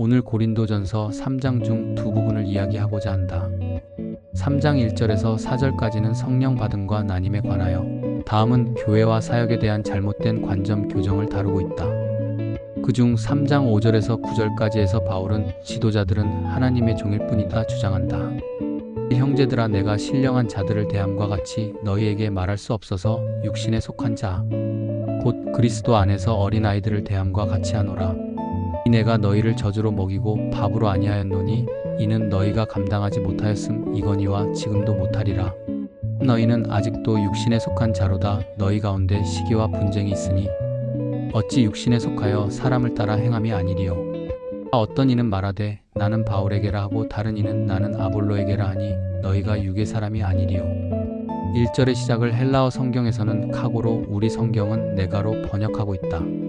오늘 고린도전서 3장 중 두 부분을 이야기하고자 한다. 3장 1절에서 4절까지는 성령 받음과 나님에 관하여, 다음은 교회와 사역에 대한 잘못된 관점 교정을 다루고 있다. 그중 3장 5절에서 9절까지에서 바울은 지도자들은 하나님의 종일 뿐이다 주장한다. 형제들아 내가 신령한 자들을 대함과 같이 너희에게 말할 수 없어서 육신에 속한 자, 곧 그리스도 안에서 어린 아이들을 대함과 같이 하노라. 이 내가 너희를 저주로 먹이고 밥으로 아니하였노니 이는 너희가 감당하지 못하였음 이거니와 지금도 못하리라. 너희는 아직도 육신에 속한 자로다. 너희 가운데 시기와 분쟁이 있으니 어찌 육신에 속하여 사람을 따라 행함이 아니리요. 어떤 이는 말하되 나는 바울에게라 하고 다른 이는 나는 아볼로에게라 하니 너희가 육의 사람이 아니리요. 1절의 시작을 헬라어 성경에서는 카고로 우리 성경은 네가로 번역하고 있다.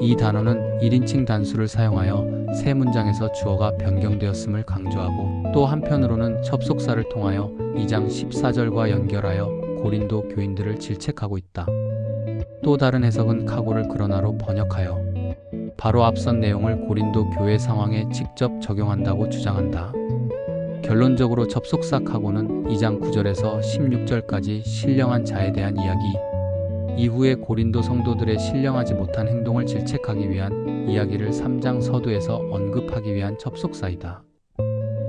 이 단어는 1인칭 단수를 사용하여 세 문장에서 주어가 변경되었음을 강조하고 또 한편으로는 접속사를 통하여 2장 14절과 연결하여 고린도 교인들을 질책하고 있다. 또 다른 해석은 카고를 그러나로 번역하여 바로 앞선 내용을 고린도 교회 상황에 직접 적용한다고 주장한다. 결론적으로 접속사 카고는 2장 9절에서 16절까지 신령한 자에 대한 이야기, 이후에 고린도 성도들의 신령하지 못한 행동을 질책하기 위한 이야기를 3장 서두에서 언급하기 위한 접속사이다.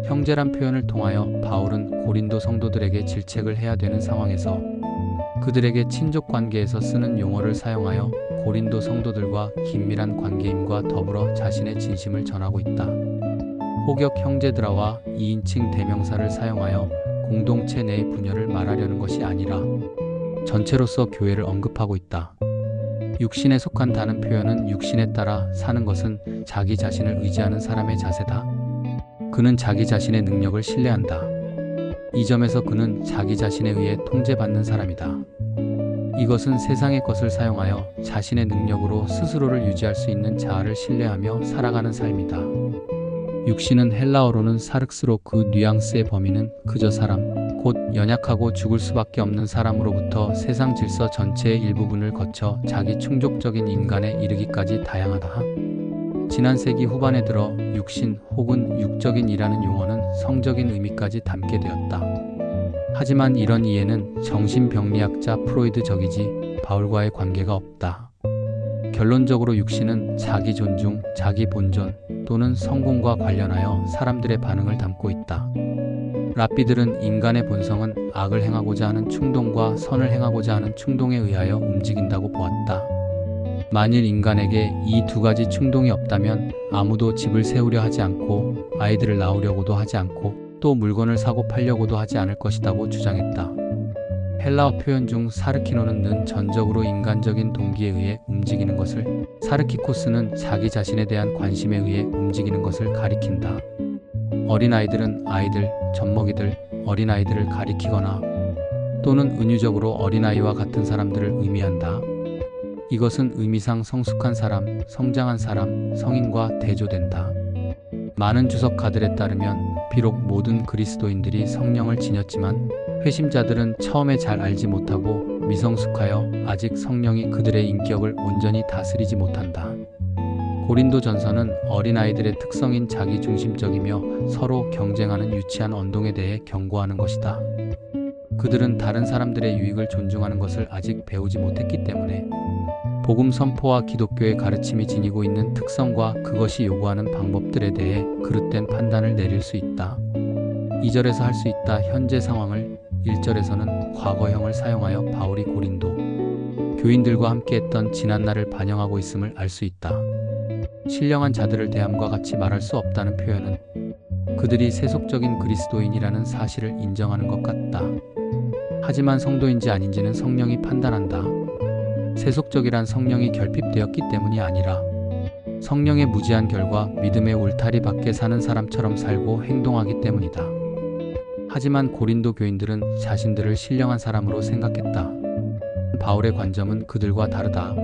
형제란 표현을 통하여 바울은 고린도 성도들에게 질책을 해야 되는 상황에서 그들에게 친족 관계에서 쓰는 용어를 사용하여 고린도 성도들과 긴밀한 관계임과 더불어 자신의 진심을 전하고 있다. 호격 형제들아와 2인칭 대명사를 사용하여 공동체 내의 분열을 말하려는 것이 아니라 전체로서 교회를 언급하고 있다. 육신에 속한 다는 표현은 육신에 따라 사는 것은 자기 자신을 의지하는 사람의 자세다. 그는 자기 자신의 능력을 신뢰한다. 이 점에서 그는 자기 자신에 의해 통제받는 사람이다. 이것은 세상의 것을 사용하여 자신의 능력으로 스스로를 유지할 수 있는 자아를 신뢰하며 살아가는 삶이다. 육신은 헬라어로는 사륵스로 그 뉘앙스의 범위는 그저 사람, 곧 연약하고 죽을 수밖에 없는 사람으로부터 세상 질서 전체의 일부분을 거쳐 자기 충족적인 인간에 이르기까지 다양하다. 지난 세기 후반에 들어 육신 혹은 육적인이라는 용어는 성적인 의미까지 담게 되었다. 하지만 이런 이해는 정신병리학자 프로이드적이지 바울과의 관계가 없다. 결론적으로 육신은 자기 존중, 자기 본존 또는 성공과 관련하여 사람들의 반응을 담고 있다. 랍비들은 인간의 본성은 악을 행하고자 하는 충동과 선을 행하고자 하는 충동에 의하여 움직인다고 보았다. 만일 인간에게 이 두 가지 충동이 없다면 아무도 집을 세우려 하지 않고 아이들을 낳으려고도 하지 않고 또 물건을 사고 팔려고도 하지 않을 것이라고 주장했다. 헬라어 표현 중 사르키노는 는 전적으로 인간적인 동기에 의해 움직이는 것을, 사르키코스는 자기 자신에 대한 관심에 의해 움직이는 것을 가리킨다. 어린아이들은 아이들, 젖먹이들, 어린아이들을 가리키거나 또는 은유적으로 어린아이와 같은 사람들을 의미한다. 이것은 의미상 성숙한 사람, 성장한 사람, 성인과 대조된다. 많은 주석 가들에 따르면 비록 모든 그리스도인들이 성령을 지녔지만 회심자들은 처음에 잘 알지 못하고 미성숙하여 아직 성령이 그들의 인격을 온전히 다스리지 못한다. 고린도 전서는 어린아이들의 특성인 자기중심적이며 서로 경쟁하는 유치한 언동에 대해 경고하는 것이다. 그들은 다른 사람들의 유익을 존중하는 것을 아직 배우지 못했기 때문에 복음 선포와 기독교의 가르침이 지니고 있는 특성과 그것이 요구하는 방법들에 대해 그릇된 판단을 내릴 수 있다. 2절에서 할 수 있다 현재 상황을 1절에서는 과거형을 사용하여 바울이 고린도 교인들과 함께했던 지난날을 반영하고 있음을 알 수 있다. 신령한 자들을 대함과 같이 말할 수 없다는 표현은 그들이 세속적인 그리스도인이라는 사실을 인정하는 것 같다. 하지만 성도인지 아닌지는 성령이 판단한다. 세속적이란 성령이 결핍되었기 때문이 아니라 성령의 무지한 결과 믿음의 울타리 밖에 사는 사람처럼 살고 행동하기 때문이다. 하지만 고린도 교인들은 자신들을 신령한 사람으로 생각했다. 바울의 관점은 그들과 다르다.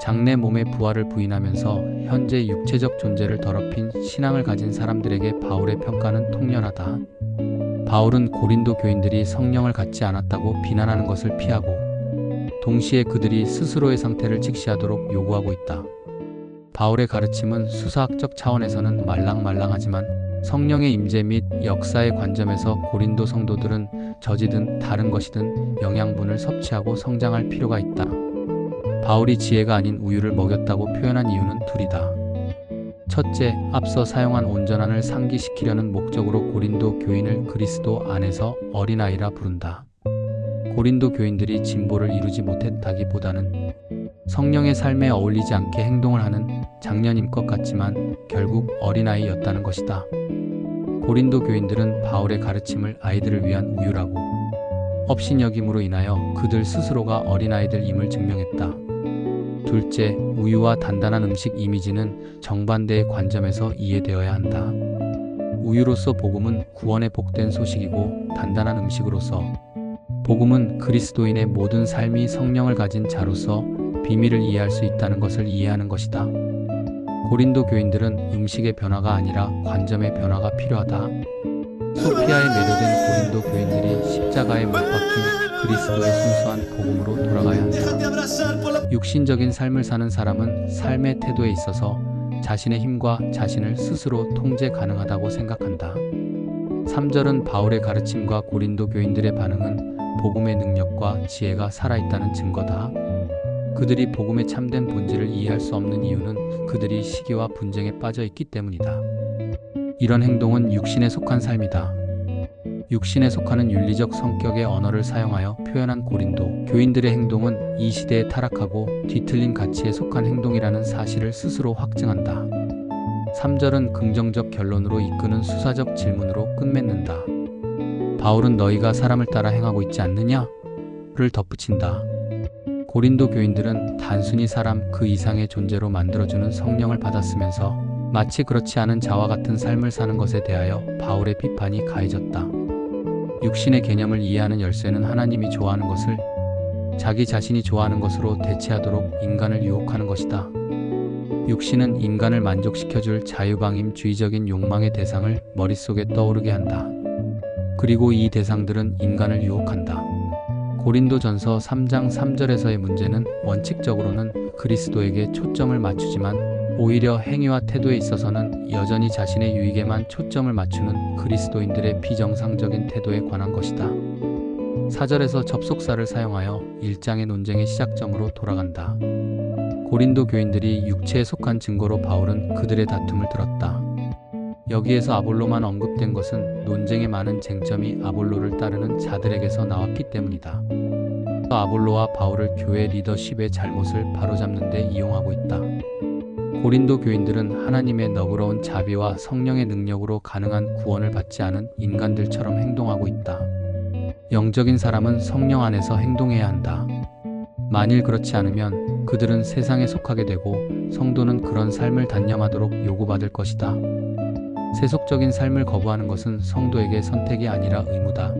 장래 몸의 부활을 부인하면서 현재 육체적 존재를 더럽힌 신앙을 가진 사람들에게 바울의 평가는 통렬하다. 바울은 고린도 교인들이 성령을 갖지 않았다고 비난하는 것을 피하고 동시에 그들이 스스로의 상태를 직시하도록 요구하고 있다. 바울의 가르침은 수사학적 차원에서는 말랑말랑하지만 성령의 임재 및 역사의 관점에서 고린도 성도들은 저지든 다른 것이든 영양분을 섭취하고 성장할 필요가 있다. 바울이 지혜가 아닌 우유를 먹였다고 표현한 이유는 둘이다. 첫째, 앞서 사용한 온전한을 상기시키려는 목적으로 고린도 교인을 그리스도 안에서 어린아이라 부른다. 고린도 교인들이 진보를 이루지 못했다기보다는 성령의 삶에 어울리지 않게 행동을 하는 장년인 것 같지만 결국 어린아이였다는 것이다. 고린도 교인들은 바울의 가르침을 아이들을 위한 우유라고 업신여김으로 인하여 그들 스스로가 어린아이들임을 증명했다. 둘째, 우유와 단단한 음식 이미지는 정반대의 관점에서 이해되어야 한다. 우유로서 복음은 구원의 복된 소식이고 단단한 음식으로서 복음은 그리스도인의 모든 삶이 성령을 가진 자로서 비밀을 이해할 수 있다는 것을 이해하는 것이다. 고린도 교인들은 음식의 변화가 아니라 관점의 변화가 필요하다. 소피아에 매료된 고린도 교인들이 십자가에 못 박힌 그리스도의 순수한 복음으로 돌아가야 한다. 육신적인 삶을 사는 사람은 삶의 태도에 있어서 자신의 힘과 자신을 스스로 통제 가능하다고 생각한다. 3절은 바울의 가르침과 고린도 교인들의 반응은 복음의 능력과 지혜가 살아있다는 증거다. 그들이 복음의 참된 본질을 이해할 수 없는 이유는 그들이 시기와 분쟁에 빠져 있기 때문이다. 이런 행동은 육신에 속한 삶이다. 육신에 속하는 윤리적 성격의 언어를 사용하여 표현한 고린도 교인들의 행동은 이 시대에 타락하고 뒤틀린 가치에 속한 행동이라는 사실을 스스로 확증한다. 3절은 긍정적 결론으로 이끄는 수사적 질문으로 끝맺는다. 바울은 너희가 사람을 따라 행하고 있지 않느냐? 를 덧붙인다. 고린도 교인들은 단순히 사람 그 이상의 존재로 만들어주는 성령을 받았으면서 마치 그렇지 않은 자와 같은 삶을 사는 것에 대하여 바울의 비판이 가해졌다. 육신의 개념을 이해하는 열쇠는 하나님이 좋아하는 것을 자기 자신이 좋아하는 것으로 대체하도록 인간을 유혹하는 것이다. 육신은 인간을 만족시켜줄 자유방임주의적인 욕망의 대상을 머릿속에 떠오르게 한다. 그리고 이 대상들은 인간을 유혹한다. 고린도 전서 3장 3절에서의 문제는 원칙적으로는 그리스도에게 초점을 맞추지만 오히려 행위와 태도에 있어서는 여전히 자신의 유익에만 초점을 맞추는 그리스도인들의 비정상적인 태도에 관한 것이다. 4절에서 접속사를 사용하여 1장의 논쟁의 시작점으로 돌아간다. 고린도 교인들이 육체에 속한 증거로 바울은 그들의 다툼을 들었다. 여기에서 아볼로만 언급된 것은 논쟁의 많은 쟁점이 아볼로를 따르는 자들에게서 나왔기 때문이다. 아볼로와 바울을 교회 리더십의 잘못을 바로잡는 데 이용하고 있다. 고린도 교인들은 하나님의 너그러운 자비와 성령의 능력으로 가능한 구원을 받지 않은 인간들처럼 행동하고 있다. 영적인 사람은 성령 안에서 행동해야 한다. 만일 그렇지 않으면 그들은 세상에 속하게 되고 성도는 그런 삶을 단념하도록 요구받을 것이다. 세속적인 삶을 거부하는 것은 성도에게 선택이 아니라 의무다.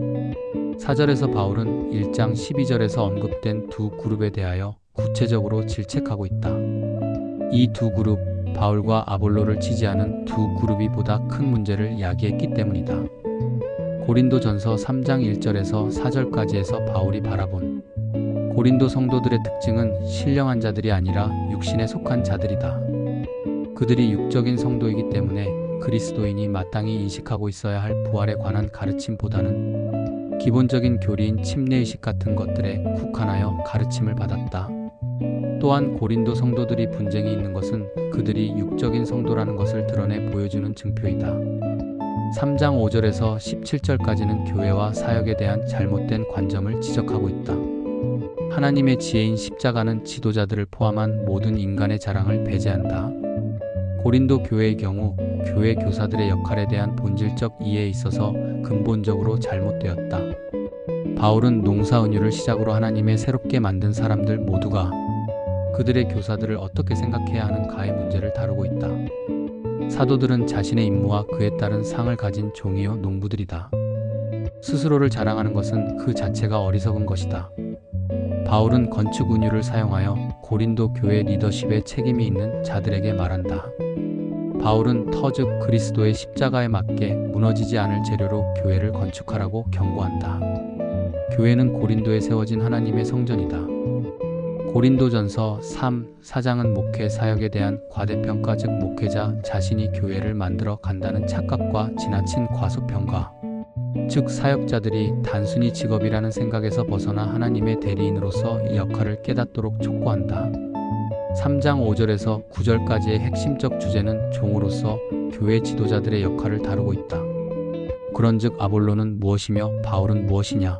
4절에서 바울은 1장 12절에서 언급된 두 그룹에 대하여 구체적으로 질책하고 있다. 이 두 그룹, 바울과 아볼로를 지지하는 두 그룹이 보다 큰 문제를 야기했기 때문이다. 고린도 전서 3장 1절에서 4절까지에서 바울이 바라본 고린도 성도들의 특징은 신령한 자들이 아니라 육신에 속한 자들이다. 그들이 육적인 성도이기 때문에 그리스도인이 마땅히 인식하고 있어야 할 부활에 관한 가르침보다는 기본적인 교리인 침례의식 같은 것들에 국한하여 가르침을 받았다. 또한 고린도 성도들이 분쟁이 있는 것은 그들이 육적인 성도라는 것을 드러내 보여주는 증표이다. 3장 5절에서 17절까지는 교회와 사역에 대한 잘못된 관점을 지적하고 있다. 하나님의 지혜인 십자가는 지도자들을 포함한 모든 인간의 자랑을 배제한다. 고린도 교회의 경우 교회 교사들의 역할에 대한 본질적 이해에 있어서 근본적으로 잘못되었다. 바울은 농사 은유를 시작으로 하나님의 새롭게 만든 사람들 모두가 그들의 교사들을 어떻게 생각해야 하는가의 문제를 다루고 있다. 사도들은 자신의 임무와 그에 따른 상을 가진 종이요 농부들이다. 스스로를 자랑하는 것은 그 자체가 어리석은 것이다. 바울은 건축 은유를 사용하여 고린도 교회 리더십에 책임이 있는 자들에게 말한다. 바울은 터즉 그리스도의 십자가에 맞게 무너지지 않을 재료로 교회를 건축하라고 경고한다. 교회는 고린도에 세워진 하나님의 성전이다. 고린도전서 3, 4장은 목회 사역에 대한 과대평가 즉 목회자 자신이 교회를 만들어 간다는 착각과 지나친 과소평가 즉 사역자들이 단순히 직업이라는 생각에서 벗어나 하나님의 대리인으로서 이 역할을 깨닫도록 촉구한다. 3장 5절에서 9절까지의 핵심적 주제는 종으로서 교회 지도자들의 역할을 다루고 있다. 그런즉 아볼로는 무엇이며 바울은 무엇이냐?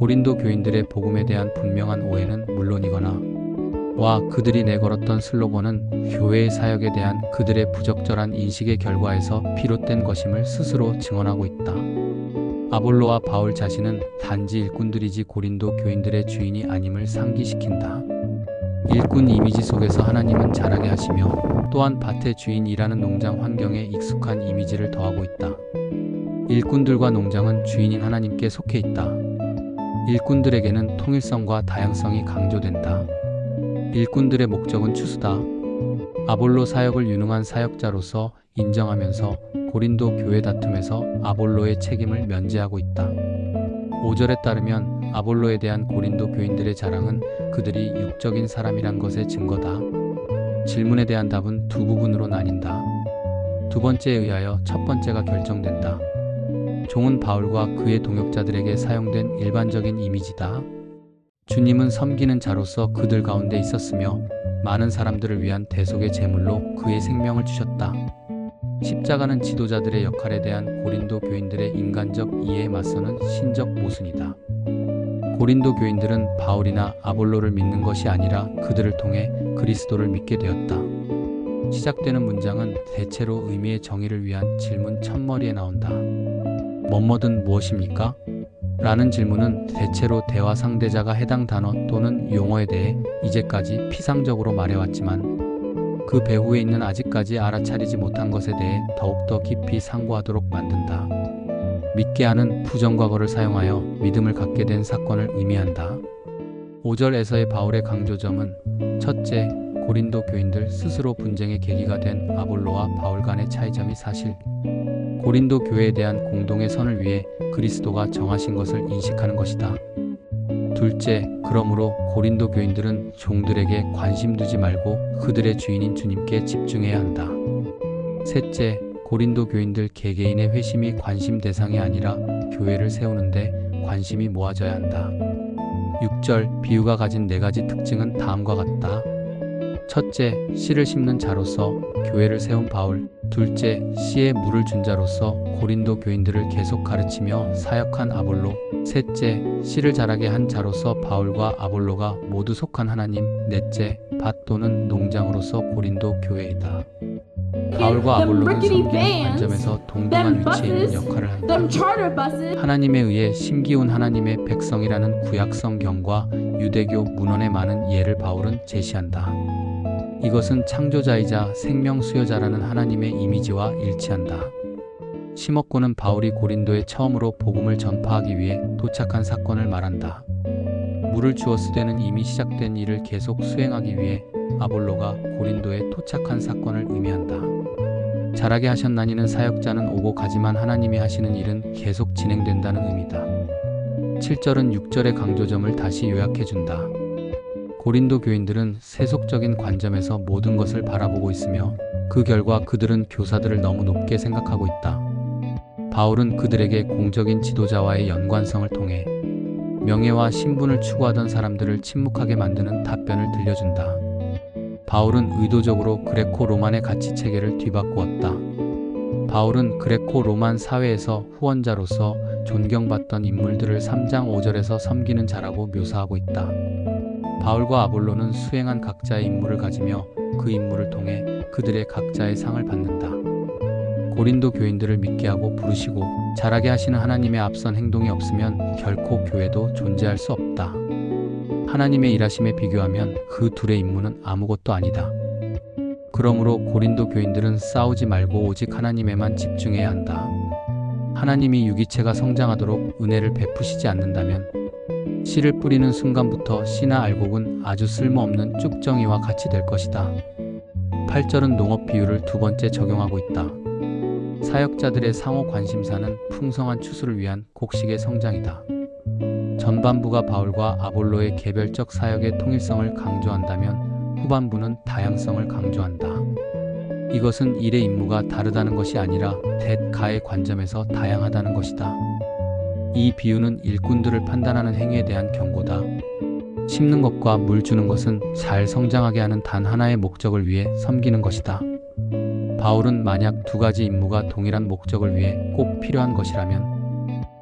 고린도 교인들의 복음에 대한 분명한 오해는 물론이거나 와 그들이 내걸었던 슬로건은 교회의 사역에 대한 그들의 부적절한 인식의 결과에서 비롯된 것임을 스스로 증언하고 있다. 아볼로와 바울 자신은 단지 일꾼들이지 고린도 교인들의 주인이 아님을 상기시킨다. 일꾼 이미지 속에서 하나님은 자라게 하시며 또한 밭의 주인이라는 농장 환경에 익숙한 이미지를 더하고 있다. 일꾼들과 농장은 주인인 하나님께 속해 있다. 일꾼들에게는 통일성과 다양성이 강조된다. 일꾼들의 목적은 추수다. 아볼로 사역을 유능한 사역자로서 인정하면서 고린도 교회 다툼에서 아볼로의 책임을 면제하고 있다. 5절에 따르면 아볼로에 대한 고린도 교인들의 자랑은 그들이 육적인 사람이란 것의 증거다. 질문에 대한 답은 두 부분으로 나뉜다. 두 번째에 의하여 첫 번째가 결정된다. 종은 바울과 그의 동역자들에게 사용된 일반적인 이미지다. 주님은 섬기는 자로서 그들 가운데 있었으며 많은 사람들을 위한 대속의 제물로 그의 생명을 주셨다. 십자가는 지도자들의 역할에 대한 고린도 교인들의 인간적 이해에 맞서는 신적 모순이다. 고린도 교인들은 바울이나 아볼로를 믿는 것이 아니라 그들을 통해 그리스도를 믿게 되었다. 시작되는 문장은 대체로 의미의 정의를 위한 질문 첫머리에 나온다. 뭐뭐든 무엇입니까? 라는 질문은 대체로 대화 상대자가 해당 단어 또는 용어에 대해 이제까지 피상적으로 말해왔지만 그 배후에 있는 아직까지 알아차리지 못한 것에 대해 더욱더 깊이 상고하도록 만든다. 믿게 하는 부정과거를 사용하여 믿음을 갖게 된 사건을 의미한다. 5절에서의 바울의 강조점은 첫째, 고린도 교인들 스스로 분쟁의 계기가 된 아볼로와 바울 간의 차이점이 사실. 고린도 교회에 대한 공동의 선을 위해 그리스도가 정하신 것을 인식하는 것이다. 둘째, 그러므로 고린도 교인들은 종들에게 관심 두지 말고 그들의 주인인 주님께 집중해야 한다. 셋째, 고린도 교인들 개개인의 회심이 관심 대상이 아니라 교회를 세우는데 관심이 모아져야 한다. 6절, 비유가 가진 네 가지 특징은 다음과 같다. 첫째, 씨를 심는 자로서 교회를 세운 바울. 둘째, 씨에 물을 준 자로서 고린도 교인들을 계속 가르치며 사역한 아볼로. 셋째, 씨를 자라게 한 자로서 바울과 아볼로가 모두 속한 하나님. 넷째, 밭 또는 농장으로서 고린도 교회이다. 바울과 아볼로는 섬기는 관점에서 동등한 위치에 있는 역할을 한다. 하나님에 의해 심기운 하나님의 백성이라는 구약 성경과 유대교 문헌의 많은 예를 바울은 제시한다. 이것은 창조자이자 생명 수여자라는 하나님의 이미지와 일치한다. 심었고는 바울이 고린도에 처음으로 복음을 전파하기 위해 도착한 사건을 말한다. 물을 주었을 때는 이미 시작된 일을 계속 수행하기 위해 아볼로가 고린도에 도착한 사건을 의미한다. 자라게 하셨나니는 사역자는 오고 가지만 하나님이 하시는 일은 계속 진행된다는 의미다. 7절은 6절의 강조점을 다시 요약해준다. 고린도 교인들은 세속적인 관점에서 모든 것을 바라보고 있으며 그 결과 그들은 교사들을 너무 높게 생각하고 있다. 바울은 그들에게 공적인 지도자와의 연관성을 통해 명예와 신분을 추구하던 사람들을 침묵하게 만드는 답변을 들려준다. 바울은 의도적으로 그레코 로만의 가치 체계를 뒤바꾸었다. 바울은 그레코 로만 사회에서 후원자로서 존경받던 인물들을 3장 5절에서 섬기는 자라고 묘사하고 있다. 바울과 아볼로는 수행한 각자의 임무를 가지며 그 임무를 통해 그들의 각자의 상을 받는다. 고린도 교인들을 믿게 하고 부르시고 자라게 하시는 하나님의 앞선 행동이 없으면 결코 교회도 존재할 수 없다. 하나님의 일하심에 비교하면 그 둘의 임무는 아무것도 아니다. 그러므로 고린도 교인들은 싸우지 말고 오직 하나님에만 집중해야 한다. 하나님이 유기체가 성장하도록 은혜를 베푸시지 않는다면 씨를 뿌리는 순간부터 씨나 알곡은 아주 쓸모없는 쭉정이와 같이 될 것이다. 8절은 농업 비유를 두 번째 적용하고 있다. 사역자들의 상호 관심사는 풍성한 추수를 위한 곡식의 성장이다. 전반부가 바울과 아볼로의 개별적 사역의 통일성을 강조한다면 후반부는 다양성을 강조한다. 이것은 일의 임무가 다르다는 것이 아니라 대가의 관점에서 다양하다는 것이다. 이 비유는 일꾼들을 판단하는 행위에 대한 경고다. 심는 것과 물 주는 것은 잘 성장하게 하는 단 하나의 목적을 위해 섬기는 것이다. 바울은 만약 두 가지 임무가 동일한 목적을 위해 꼭 필요한 것이라면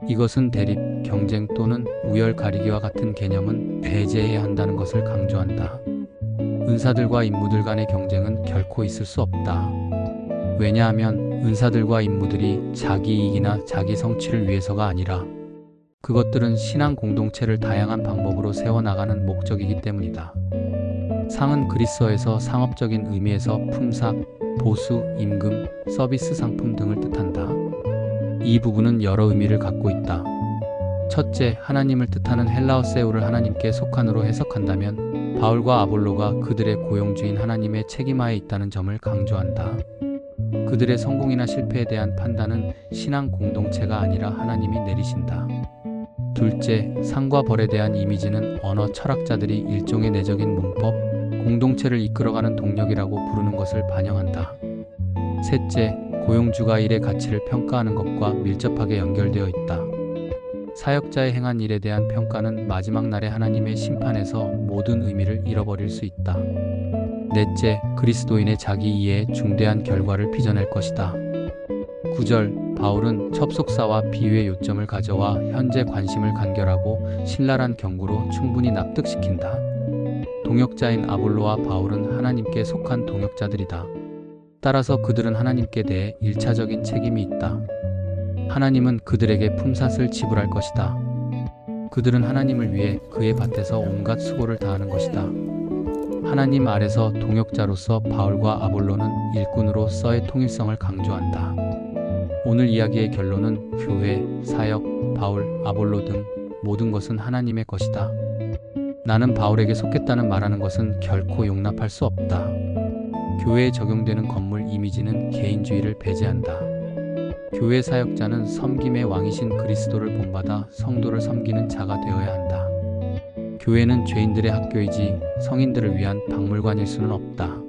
이것은 대립, 경쟁 또는 우열 가리기와 같은 개념은 배제해야 한다는 것을 강조한다. 은사들과 임무들 간의 경쟁은 결코 있을 수 없다. 왜냐하면 은사들과 임무들이 자기 이익이나 자기 성취를 위해서가 아니라 그것들은 신앙 공동체를 다양한 방법으로 세워나가는 목적이기 때문이다. 상은 그리스어에서 상업적인 의미에서 품삯, 보수, 임금, 서비스 상품 등을 뜻한다. 이 부분은 여러 의미를 갖고 있다. 첫째, 하나님을 뜻하는 헬라어 세우를 하나님께 속한으로 해석한다면 바울과 아볼로가 그들의 고용주인 하나님의 책임하에 있다는 점을 강조한다. 그들의 성공이나 실패에 대한 판단은 신앙 공동체가 아니라 하나님이 내리신다. 둘째, 상과 벌에 대한 이미지는 언어 철학자들이 일종의 내적인 문법, 공동체를 이끌어가는 동력이라고 부르는 것을 반영한다. 셋째, 고용주가 일의 가치를 평가하는 것과 밀접하게 연결되어 있다. 사역자의 행한 일에 대한 평가는 마지막 날의 하나님의 심판에서 모든 의미를 잃어버릴 수 있다. 넷째, 그리스도인의 자기 이해에 중대한 결과를 빚어낼 것이다. 9절, 바울은 첩속사와 비유의 요점을 가져와 현재 관심을 간결하고 신랄한 경고로 충분히 납득시킨다. 동역자인 아볼로와 바울은 하나님께 속한 동역자들이다. 따라서 그들은 하나님께 대해 일차적인 책임이 있다. 하나님은 그들에게 품삯을 지불할 것이다. 그들은 하나님을 위해 그의 밭에서 온갖 수고를 다하는 것이다. 하나님 아래서 동역자로서 바울과 아볼로는 일꾼으로서의 통일성을 강조한다. 오늘 이야기의 결론은 교회, 사역, 바울, 아볼로 등 모든 것은 하나님의 것이다. 나는 바울에게 속했다는 말하는 것은 결코 용납할 수 없다. 교회에 적용되는 건물 이미지는 개인주의를 배제한다. 교회 사역자는 섬김의 왕이신 그리스도를 본받아 성도를 섬기는 자가 되어야 한다. 교회는 죄인들의 학교이지 성인들을 위한 박물관일 수는 없다.